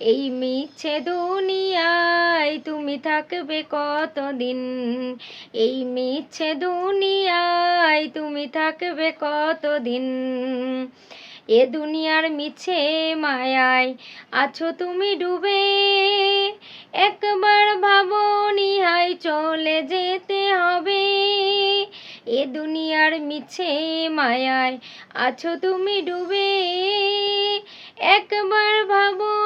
এই মিছে দুনিয়ায় তুমি থাকবে কতদিন? এই মিছে দুনিয়ায় তুমি থাকবে কতদিন? এ দুনিয়ার মিছে মায়ায় আছো তুমি ডুবে। একবার ভাবো নিহাই চলে যেতে হবে। এ দুনিয়ার মিছে মায়ায় আছো তুমি ডুবে। একবার ভাবো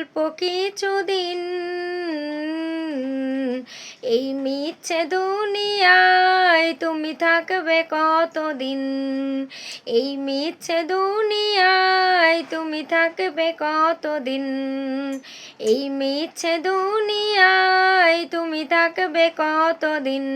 অল্প কিছুদিন। এই মিছে দুনিয়ায় তুমি থাকবে কতদিন? এই মিছে দুনিয়ায় তুমি থাকবে কতদিন? এই মিছে দুনিয়ায় তুমি থাকবে কতদিন?